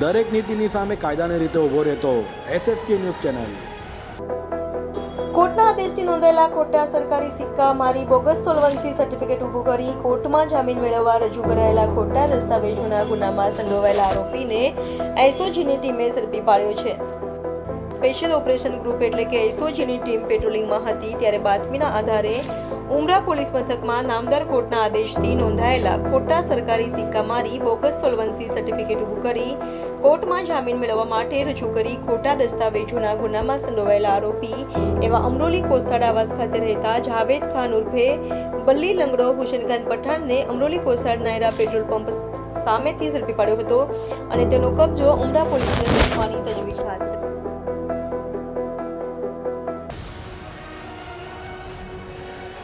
દરેક નીતિની સામે કાયદાની રીતે ઊભો રહેતો એસએસકે ન્યૂઝ ચેનલ. કોર્ટના આદેશથી નોંધાયેલા ખોટા સરકારી સિક્કા મારી બોગસ સોલવન્સી સર્ટિફિકેટ ઊભું કરી કોર્ટમાં જામીન મેળવવા રજૂ કરાયેલા ખોટા દસ્તાવેજોના ગુનામાં સંડોવાયેલા આરોપીને એસઓજીની ટીમે ઝડપી પાડ્યો છે. સ્પેશિયલ ઓપરેશન ગ્રુપ એટલે કે એસઓજીની ટીમ પેટ્રોલિંગમાં હતી ત્યારે બાતમીના આધારે ઉમરા પોલીસ મથકમાં નામદાર કોર્ટના આદેશથી નોંધાયેલા ખોટા સરકારી સિક્કા મારી બોગસ સોલવન્સી સર્ટિફિકેટ ઊભું કરી કોર્ટમાં જામીન મેળવવા માટે રજૂ કરી ખોટા દસ્તાવેજોના ગુનામાં સંડોવાયેલા આરોપી એવા અમરોલી કોસાડ આવાસ ખાતે રહેતા જાવેદ ખાન ઉર્ફે બલ્લી લંગડો હુસેનખાન પઠાણને અમરોલી કોસાડ નાયરા પેટ્રોલ પંપ સામેથી ઝડપી પાડ્યો હતો અને તેનો કબજો ઉમરા પોલીસને